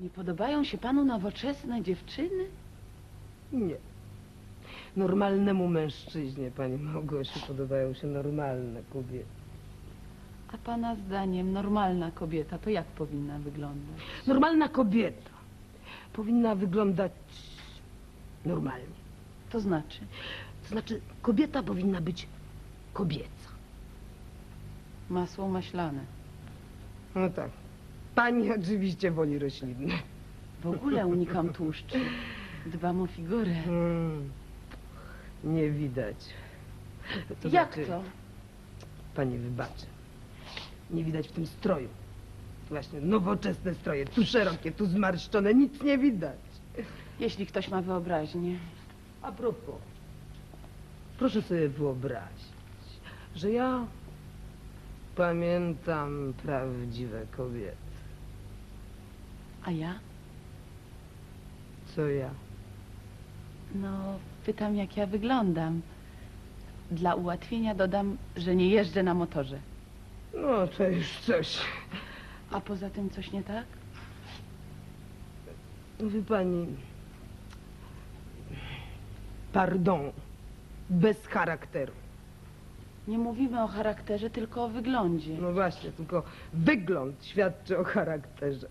Nie podobają się panu nowoczesne dziewczyny? Nie. Normalnemu mężczyźnie, pani Małgosiu, podobają się normalne kobiety. A pana zdaniem normalna kobieta to jak powinna wyglądać? Normalna kobieta powinna wyglądać normalnie. To znaczy, To znaczy, kobieta powinna być kobieca. masło maślane. No tak. Pani oczywiście woli roślinne. W ogóle unikam tłuszczu. Dbam o figurę. Hmm. Nie widać. To jak znaczy, to? Pani wybaczy. Nie widać w tym stroju. Właśnie nowoczesne stroje, tu szerokie, tu zmarszczone, nic nie widać. Jeśli ktoś ma wyobraźnię. A propos, proszę sobie wyobrazić, że ja pamiętam prawdziwe kobiety. A ja? Co ja? No, pytam jak ja wyglądam. Dla ułatwienia dodam, że nie jeżdżę na motorze. No, to już coś. A poza tym coś nie tak? No wie pani, pardon, bez charakteru. Nie mówimy o charakterze, tylko o wyglądzie. No właśnie, tylko wygląd świadczy o charakterze.